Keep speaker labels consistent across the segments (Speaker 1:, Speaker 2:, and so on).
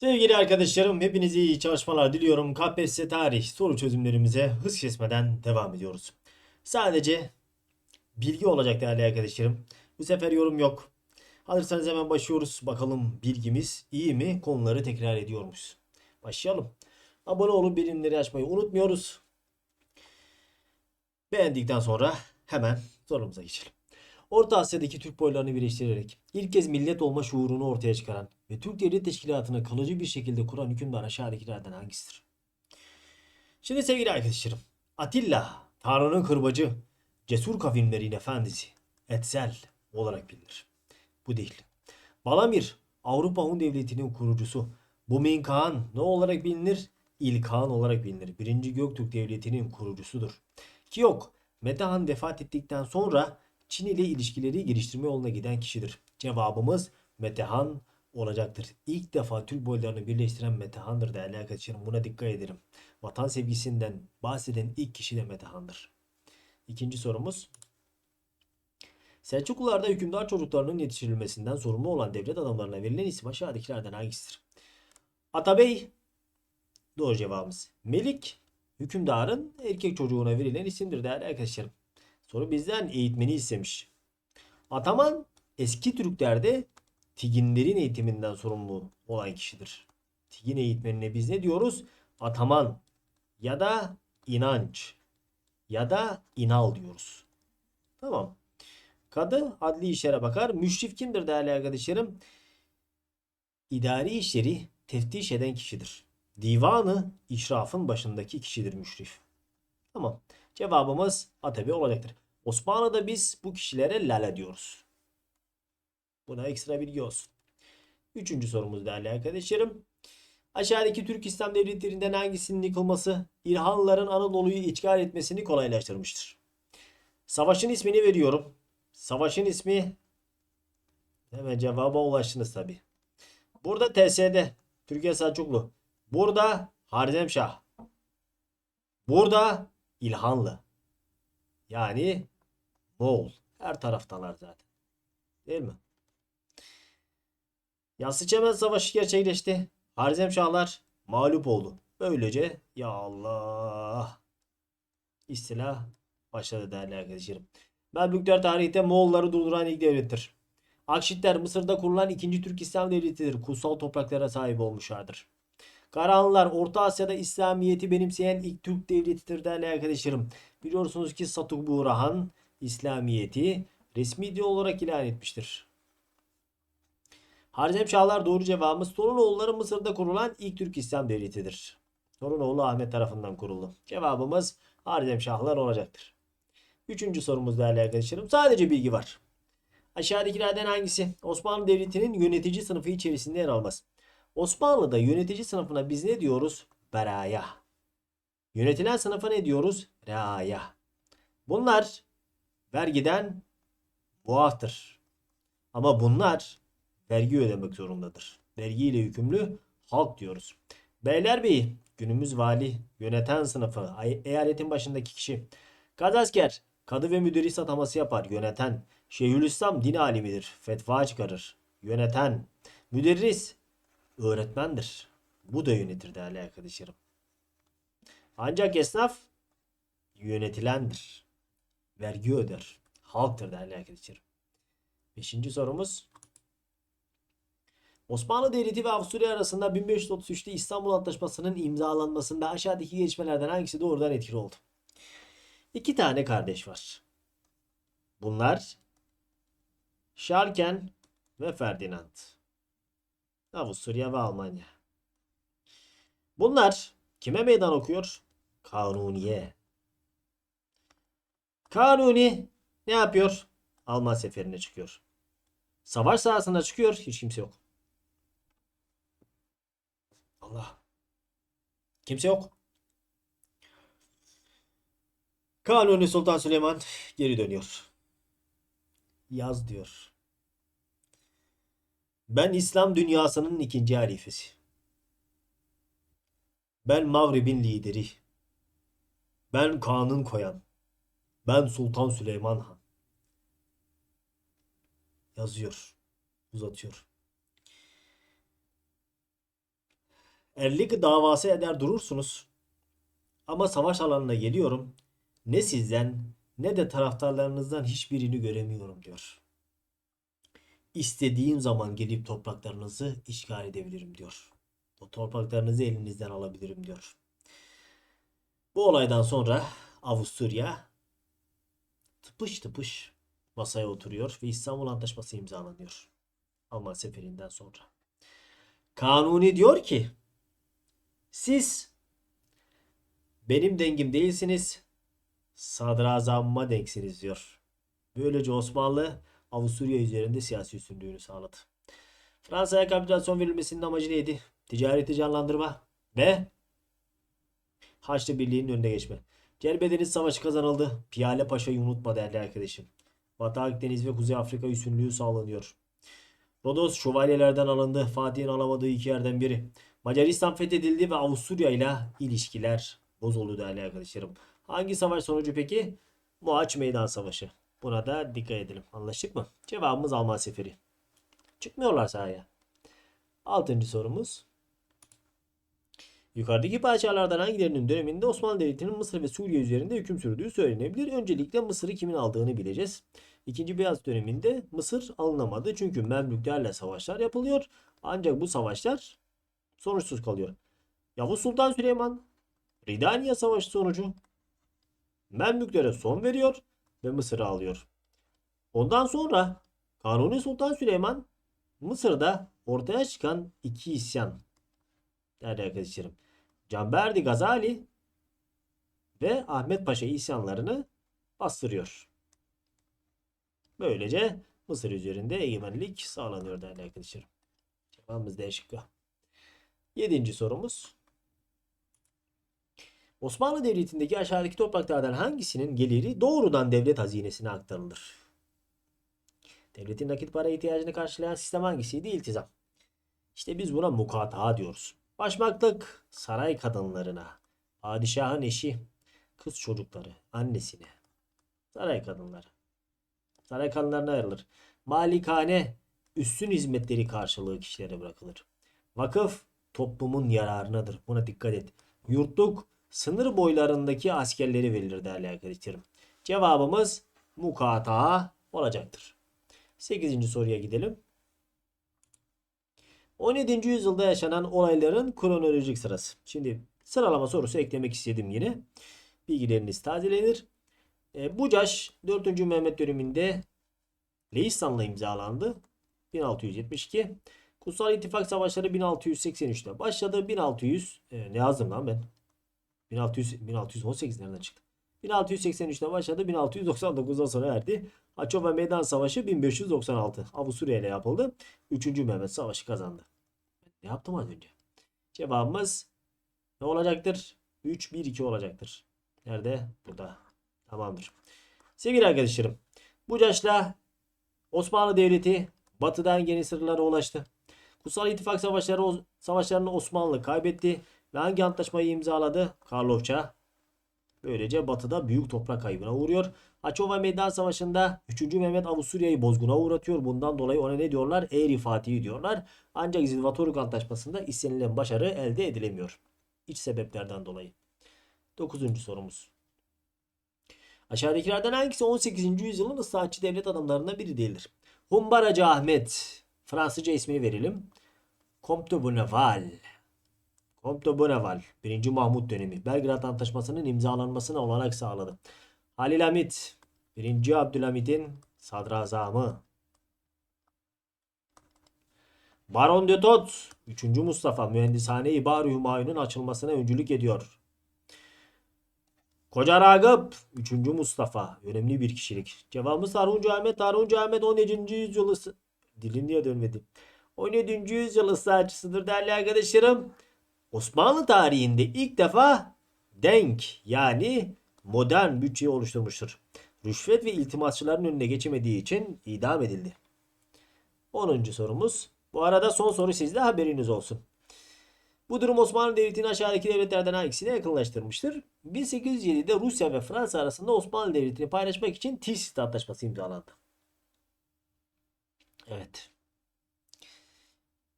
Speaker 1: Sevgili arkadaşlarım, hepinize iyi çalışmalar diliyorum. KPSS tarih soru çözümlerimize hız kesmeden devam ediyoruz. Sadece bilgi olacak değerli arkadaşlarım. Bu sefer yorum yok. Hazırsanız hemen başlıyoruz. Bakalım bilgimiz iyi mi? Konuları tekrar ediyormuş. Başlayalım. Abone olup bildirimleri açmayı unutmuyoruz. Beğendikten sonra hemen sorumuza geçelim. Orta Asya'daki Türk boylarını birleştirerek ilk kez millet olma şuurunu ortaya çıkaran ve Türk Devlet Teşkilatı'nı kalıcı bir şekilde kuran hükümdar aşağıdakilerden hangisidir? Şimdi sevgili arkadaşlarım, Atilla, Tanrı'nın kırbacı, cesur kavimlerin efendisi, Etzel olarak bilinir. Bu değil. Balamir, Avrupa Hun Devleti'nin kurucusu. Bumin Kağan ne olarak bilinir? İlkan olarak bilinir. Birinci Göktürk Devleti'nin kurucusudur. Kiyok, Metehan vefat ettikten sonra Çin ile ilişkileri geliştirme yoluna giden kişidir. Cevabımız Metehan olacaktır. İlk defa Türk boylarını birleştiren Metehan'dır değerli arkadaşlarım. Buna dikkat edelim. Vatan sevgisinden bahseden ilk kişi de Metehan'dır. İkinci sorumuz. Selçuklularda hükümdar çocuklarının yetiştirilmesinden sorumlu olan devlet adamlarına verilen isim aşağıdakilerden hangisidir? Atabey doğru cevabımız. Melik hükümdarın erkek çocuğuna verilen isimdir değerli arkadaşlarım. Soru bizden eğitmeni istemiş. Ataman eski Türklerde Tiginlerin eğitiminden sorumlu olan kişidir. Tigin eğitmenine biz ne diyoruz? Ataman ya da inanç ya da inal diyoruz. Tamam. Kadı adli işlere bakar. Müşrif kimdir değerli arkadaşlarım? İdari işleri teftiş eden kişidir. Divanı işrafın başındaki kişidir müşrif. Tamam. Cevabımız Atabi olacaktır. Osmanlı'da biz bu kişilere lale diyoruz. Buna ekstra bilgi olsun. Üçüncü sorumuz değerli arkadaşlarım. Aşağıdaki Türk İslam devletlerinden hangisinin yıkılması İlhanlıların Anadolu'yu işgal etmesini kolaylaştırmıştır? Savaşın ismini veriyorum. Savaşın ismi hemen cevaba ulaştınız tabi. Burada TSD Türkiye Selçuklu. Burada Harzemşah. Burada İlhanlı. Yani Moğol. Her taraftalar zaten. Değil mi? Yassıçemen Savaşı gerçekleşti. Harzemşahlar mağlup oldu. Böylece ya Allah istila başladı değerli arkadaşlarım. Melbükler tarihte Moğolları durduran ilk devlettir. Akşitler Mısır'da kurulan ikinci Türk İslam devletidir. Kutsal topraklara sahip olmuşlardır. Karahanlılar Orta Asya'da İslamiyet'i benimseyen ilk Türk devletidir değerli arkadaşlarım. Biliyorsunuz ki Satuk Burahan İslamiyet'i resmi din olarak ilan etmiştir. Harzemşahlar doğru cevabımız Torunoğulları Mısır'da kurulan ilk Türk İslam devletidir. Torunoğlu Ahmet tarafından kuruldu. Cevabımız Harzemşahlar olacaktır. Üçüncü sorumuz değerli arkadaşlarım. Sadece bilgi var. Aşağıdakilerden hangisi Osmanlı Devleti'nin yönetici sınıfı içerisinde yer almaz? Osmanlı'da yönetici sınıfına biz ne diyoruz? Beraya. Yönetilen sınıfa ne diyoruz? Reaya. Bunlar vergiden muaftır. Ama bunlar vergi ödemek zorundadır. Vergiyle yükümlü halk diyoruz. Beylerbeyi günümüz vali yöneten sınıfı eyaletin başındaki kişi. Gazasker kadı ve müderris ataması yapar yöneten. Şeyhülislam din alimidir fetva çıkarır yöneten. Müderris öğretmendir. Bu da yönetir değerli arkadaşlarım. Ancak esnaf yönetilendir. Vergi öder. Halktır değerli arkadaşlarım. Beşinci sorumuz. Osmanlı Devleti ve Avusturya arasında 1533'te İstanbul Antlaşması'nın imzalanmasında aşağıdaki gelişmelerden hangisi doğrudan etkili oldu? İki tane kardeş var. Bunlar Şarken ve Ferdinand. Avusturya ve Almanya. Bunlar kime meydan okuyor? Kanuniye. Kanuni ne yapıyor? Alman seferine çıkıyor. Savaş sahasına çıkıyor. Hiç kimse yok. Allah. Kimse yok. Kanuni Sultan Süleyman geri dönüyor. Yaz diyor. Ben İslam dünyasının ikinci halifesi. Ben Mağrib'in lideri. Ben kanun koyan. Ben Sultan Süleyman Han. Yazıyor. Uzatıyor. erlik davası eder durursunuz. Ama savaş alanına geliyorum. Ne sizden ne de taraftarlarınızdan hiçbirini göremiyorum diyor. İstediğim zaman gelip topraklarınızı işgal edebilirim diyor. O topraklarınızı elinizden alabilirim diyor. Bu olaydan sonra Avusturya tıpış tıpış masaya oturuyor ve İstanbul Antlaşması imzalanıyor. Alman seferinden sonra. Kanuni diyor ki siz benim dengim değilsiniz sadrazamıma denksiniz diyor. Böylece Osmanlı Avusturya üzerinde siyasi üstünlüğünü sağladı. Fransa'ya kapitülasyon verilmesinin amacı neydi? Ticareti canlandırma ve Haçlı Birliği'nin önüne geçme. Cerbedeniz Savaşı kazanıldı. Piyale Paşa'yı unutma değerli arkadaşım. Batı Akdeniz ve Kuzey Afrika üstünlüğü sağlanıyor. Rodos şövalyelerden alındı. Fatih'in alamadığı iki yerden biri. Macaristan fethedildi ve Avusturya ile ilişkiler bozuldu değerli arkadaşlarım. Hangi savaş sonucu peki? Mohaç Meydan Savaşı. Buna da dikkat edelim. Anlaştık mı? Cevabımız Alman seferi. Çıkmıyorlar sahaya. Altıncı sorumuz. Yukarıdaki parçalardan hangilerinin döneminde Osmanlı Devleti'nin Mısır ve Suriye üzerinde hüküm sürdüğü söylenebilir. Öncelikle Mısır'ı kimin aldığını bileceğiz. İkinci Beyaz döneminde Mısır alınamadı çünkü Memlüklerle savaşlar yapılıyor. Ancak bu savaşlar sonuçsuz kalıyor. Yavuz Sultan Süleyman Ridaniye Savaşı sonucu Memlüklere son veriyor ve Mısır'ı alıyor. Ondan sonra Kanuni Sultan Süleyman Mısır'da ortaya çıkan iki isyan değerli arkadaşlarım. Canberdi Gazali ve Ahmet Paşa isyanlarını bastırıyor. Böylece Mısır üzerinde egemenlik sağlanıyor değerli arkadaşlarım. Cevabımız D şıkkı. Yedinci sorumuz. Osmanlı Devleti'ndeki aşağıdaki topraklardan hangisinin geliri doğrudan devlet hazinesine aktarılır? Devletin nakit para ihtiyacını karşılayan sistem hangisiydi? İltizam. İşte biz buna mukata diyoruz. Başmaklık saray kadınlarına, padişahın eşi, kız çocukları, annesine, saray kadınları. Saray kadınlarına ayrılır. Malikane, üstün hizmetleri karşılığı kişilere bırakılır. Vakıf, toplumun yararınadır. Buna dikkat et. Yurtluk, sınır boylarındaki askerleri verilir değerli arkadaşlarım. Cevabımız mukata olacaktır. 8. soruya gidelim. 17. yüzyılda yaşanan olayların kronolojik sırası. Şimdi sıralama sorusu eklemek istedim yine. Bilgileriniz tazelenir. E, Bucaş 4. Mehmet döneminde Leistan'la imzalandı. 1672. Kutsal İttifak Savaşları 1683'te başladı. 1600 e, ne yazdım lan ben? 1600 1618 nereden çıktı? 1683'te başladı. 1699'dan sonra erdi. Açova Meydan Savaşı 1596. Avusturya ile yapıldı. 3. Mehmet Savaşı kazandı. Ne yaptım az önce? Cevabımız ne olacaktır? 3, 1, 2 olacaktır. Nerede? Burada. Tamamdır. Sevgili arkadaşlarım. Bucaş'la Osmanlı Devleti batıdan yeni sırlara ulaştı. Kutsal İttifak Savaşları savaşlarını Osmanlı kaybetti ve hangi antlaşmayı imzaladı? Karlofça. Böylece batıda büyük toprak kaybına uğruyor. Açova Meydan Savaşı'nda 3. Mehmet Avusturya'yı bozguna uğratıyor. Bundan dolayı ona ne diyorlar? Eğri Fatih diyorlar. Ancak Zilvatoruk Antlaşması'nda istenilen başarı elde edilemiyor. İç sebeplerden dolayı. 9. sorumuz. Aşağıdakilerden hangisi 18. yüzyılın ıslahatçı devlet adamlarından biri değildir? Humbaracı Ahmet. Fransızca ismini verelim. Comte de Bonneval. Comte Bonneval. 1. Mahmut dönemi. Belgrad Antlaşması'nın imzalanmasına olanak sağladı. Halil Hamit. 1. Abdülhamit'in sadrazamı. Baron de Tot. 3. Mustafa. Mühendishane-i Bar Hümayun'un açılmasına öncülük ediyor. Koca Ragıp 3. Mustafa önemli bir kişilik. Cevabımız Tarhuncu Ahmet. Tarhuncu Ahmet 17. yüzyıl ısı... Dilin niye dönmedi? 17. yüzyıl ıslahatçısıdır değerli arkadaşlarım. Osmanlı tarihinde ilk defa denk yani modern bütçeyi oluşturmuştur. Rüşvet ve iltimasçıların önüne geçemediği için idam edildi. 10. sorumuz. Bu arada son soru sizde haberiniz olsun. Bu durum Osmanlı Devleti'ni aşağıdaki devletlerden hangisine yakınlaştırmıştır? 1807'de Rusya ve Fransa arasında Osmanlı Devleti'ni paylaşmak için Tilsit Antlaşması imzalandı. Evet.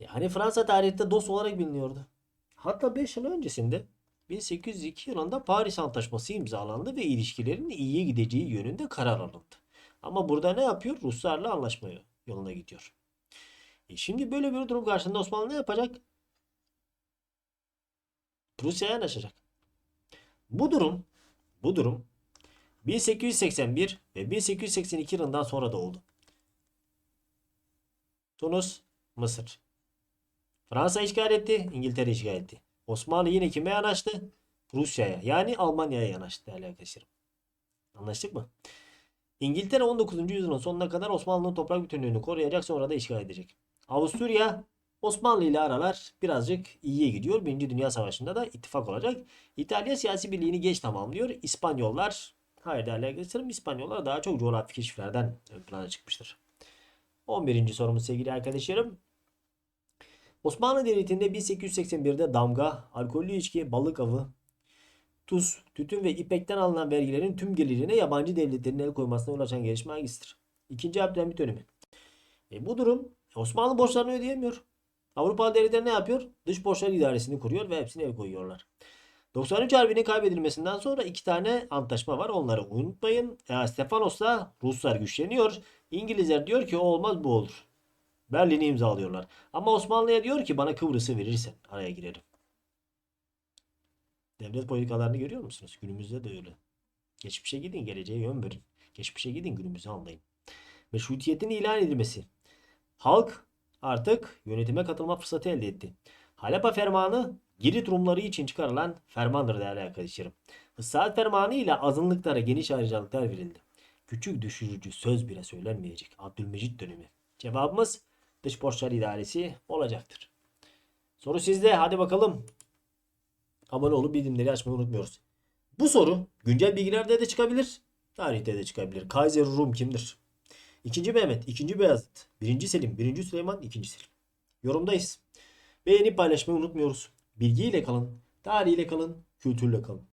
Speaker 1: Yani Fransa tarihte dost olarak biliniyordu. Hatta 5 yıl öncesinde 1802 yılında Paris Antlaşması imzalandı ve ilişkilerin iyiye gideceği yönünde karar alındı. Ama burada ne yapıyor? Ruslarla anlaşma yoluna gidiyor. E şimdi böyle bir durum karşısında Osmanlı ne yapacak? Rusya'ya yanaşacak. Bu durum, bu durum 1881 ve 1882 yılından sonra da oldu. Tunus, Mısır. Fransa işgal etti, İngiltere işgal etti. Osmanlı yine kime yanaştı? Rusya'ya yani Almanya'ya yanaştı değerli arkadaşlarım. Anlaştık mı? İngiltere 19. yüzyılın sonuna kadar Osmanlı'nın toprak bütünlüğünü koruyacak sonra da işgal edecek. Avusturya Osmanlı ile aralar birazcık iyiye gidiyor. Birinci Dünya Savaşı'nda da ittifak olacak. İtalya siyasi birliğini geç tamamlıyor. İspanyollar, hayır değerli arkadaşlarım İspanyollar daha çok coğrafi keşiflerden ön plana çıkmıştır. 11. sorumuz sevgili arkadaşlarım. Osmanlı Devleti'nde 1881'de damga, alkollü içki, balık avı, tuz, tütün ve ipekten alınan vergilerin tüm gelirine yabancı devletlerin el koymasına yol gelişme hangisidir? İkinci Abdülhamit dönemi. E bu durum Osmanlı borçlarını ödeyemiyor. Avrupa devletleri ne yapıyor? Dış borçlar idaresini kuruyor ve hepsine el koyuyorlar. 93 Harbi'nin kaybedilmesinden sonra iki tane antlaşma var. Onları unutmayın. E, Stefanos'la Ruslar güçleniyor. İngilizler diyor ki o olmaz bu olur. Berlin'i imzalıyorlar. Ama Osmanlı'ya diyor ki bana Kıbrıs'ı verirsen araya girerim. Devlet politikalarını görüyor musunuz? Günümüzde de öyle. Geçmişe gidin, geleceğe yön verin. Geçmişe gidin, günümüzü anlayın. Meşrutiyetin ilan edilmesi. Halk artık yönetime katılma fırsatı elde etti. Halapa Fermanı Girit Rumları için çıkarılan fermandır değerli arkadaşlarım. Issaat Fermanı ile azınlıklara geniş ayrıcalıklar verildi. Küçük düşürücü söz bile söylenmeyecek Abdülmecit dönemi. Cevabımız dış borçlar idaresi olacaktır. Soru sizde. Hadi bakalım. Abone olup bildirimleri açmayı unutmuyoruz. Bu soru güncel bilgilerde de çıkabilir. Tarihte de çıkabilir. Kaiser Rum kimdir? İkinci Mehmet, ikinci Beyazıt, birinci Selim, birinci Süleyman, ikinci Selim. Yorumdayız. Beğenip paylaşmayı unutmuyoruz. Bilgiyle kalın, tarihiyle kalın, kültürle kalın.